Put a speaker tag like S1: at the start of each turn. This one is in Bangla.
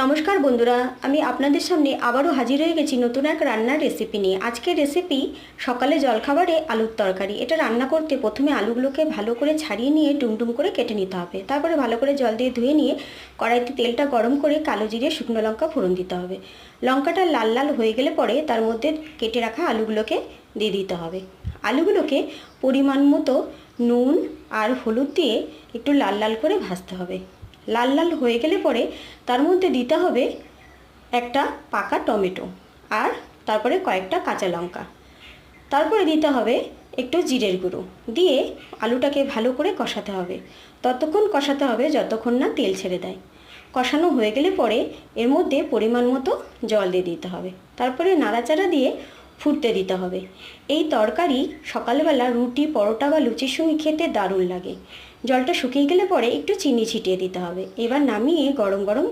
S1: নমস্কার বন্ধুরা, আমি আপনাদের সামনে আবারও হাজির হয়ে গেছি নতুন এক রান্নার রেসিপি নিয়ে। আজকের রেসিপি সকালে জলখাবারে আলুর তরকারি। এটা রান্না করতে প্রথমে আলুগুলোকে ভালো করে ছাড়িয়ে নিয়ে ডুমডুম করে কেটে নিতে হবে। তারপরে ভালো করে জল দিয়ে ধুয়ে নিয়ে কড়াইতে তেলটা গরম করে কালো জিরে, শুকনো লঙ্কা ফোড়ন দিতে হবে। লঙ্কাটা লাল লাল হয়ে গেলে পরে তার মধ্যে কেটে রাখা আলুগুলোকে দিয়ে দিতে হবে। আলুগুলোকে পরিমাণ মতো নুন আর হলুদ দিয়ে একটু লাল লাল করে ভাজতে হবে। লাল লাল হয়ে গেলে পরে তার মধ্যে দিতে হবে একটা পাকা টমেটো আর তারপরে কয়েকটা কাঁচা লঙ্কা। তারপরে দিতে হবে একটু জিরের গুঁড়ো। দিয়ে আলুটাকে ভালো করে কষাতে হবে। ততক্ষণ কষাতে হবে যতক্ষণ না তেল ছেড়ে দেয়। কষানো হয়ে গেলে পরে এর মধ্যে পরিমাণ মতো জল দিয়ে দিতে হবে। তারপরে নাড়াচাড়া দিয়ে ফুটতে দিতে হবে। এই তরকারি সকালবেলা রুটি, পরোটা বা লুচির সঙ্গে খেতে দারুণ লাগে। জলটা শুকিয়ে গেলে পরে একটু চিনি ছিটিয়ে দিতে হবে। এবার নামিয়ে গরম গরম